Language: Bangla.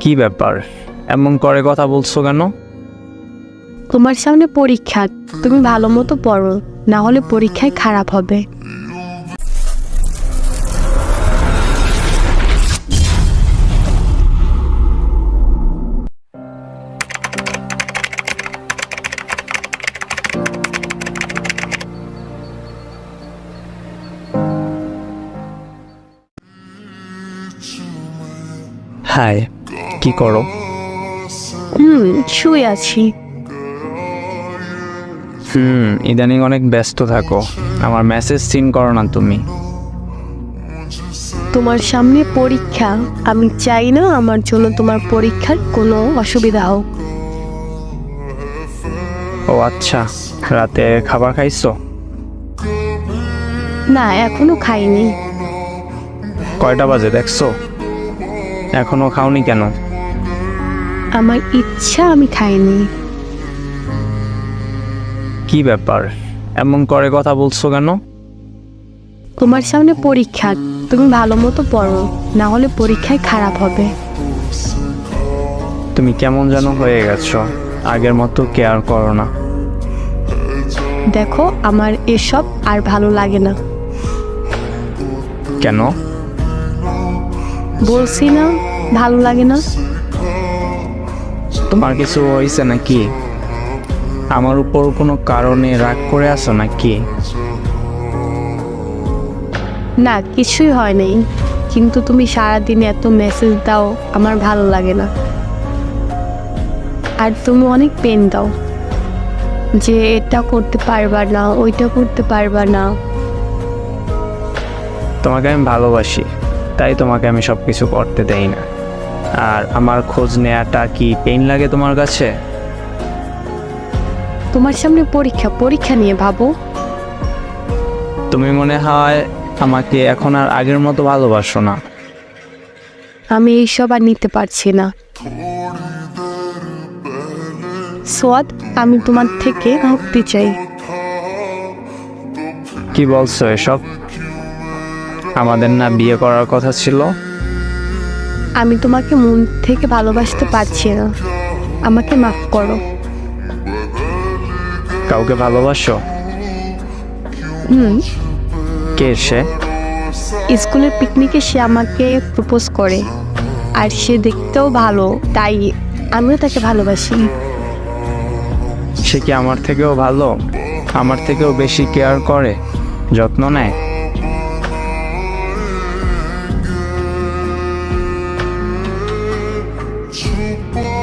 কি ব্যাপার? এমন করে কথা বলছো কেন? তোমার সামনে পরীক্ষা। তুমি ভালো মতো পড়ো না হলে পরীক্ষায় খারাপ হবে। হাই কি করো? হুম শুয়ে আছি। হুম ইদানিং অনেক ব্যস্ত থাকো। আমার মেসেজ সিন করো না তুমি। তোমার সামনে পরীক্ষা। আমি চাই না আমার জন্য তোমার পরীক্ষার কোনো অসুবিধা হোক। ও আচ্ছা রাতে খাবার খাইছো? না এখনও খাইনি। কয়টা বাজে দেখছ? এখনও খাওনি কেন? আমার ইচ্ছা আমি খাইনি। কি ব্যাপার? এমন করে কথা বলছো কেন? তোমার সামনে পরীক্ষা তুমি ভালো মতো পড়ো না হলে পরীক্ষায় খারাপ হবে। তুমি কেমন যেন হয়ে গেছো আগের মতো কেয়ার করো না। দেখো আমার এসব আর ভালো লাগে না। কেন? বলছি না ভালো লাগে না? তোমার কিছু হয়েছে নাকি? আমার উপর কোনো কারণে রাগ করে আছো নাকি? না কিছুই হয় নাই। কিন্তু তুমি সারাদিন এত মেসেজ দাও আমার ভালো লাগে না। আর তুমি অনেক পেন দাও। যে এটা করতে পারবা না ওইটা করতে পারবা না। তোমাকে আমি ভালোবাসি তাই তোমাকে আমি সব কিছু করতে দেই না। আর আমার খোঁজ নেওয়াটা কি পেইন লাগে তোমার কাছে? তোমার সামনে পরীক্ষা পরীক্ষা নিয়ে ভাবো। তুমি মনে হয় আমাকে এখন আর আগের মতো ভালোবাসো না। আমি এইসব আর নিতে পারছি না। সোয়াদ আমি তোমার থেকে মুক্তি চাই। কি বলছো এসব? আমাদের না বিয়ে করার কথা ছিল। আমি তোমাকে মন থেকে ভালোবাসতে পারছি না। আমাকে মাফ করো। কাউকে ভালোবাসো? হুম। কে সে? স্কুলের পিকনিকে সে আমাকে প্রপোজ করে আর সে দেখতেও ভালো তাই আমিও তাকে ভালোবাসি। সে কি আমার থেকেও ভালো? আমার থেকেও বেশি কেয়ার করে যত্ন নেয়? make me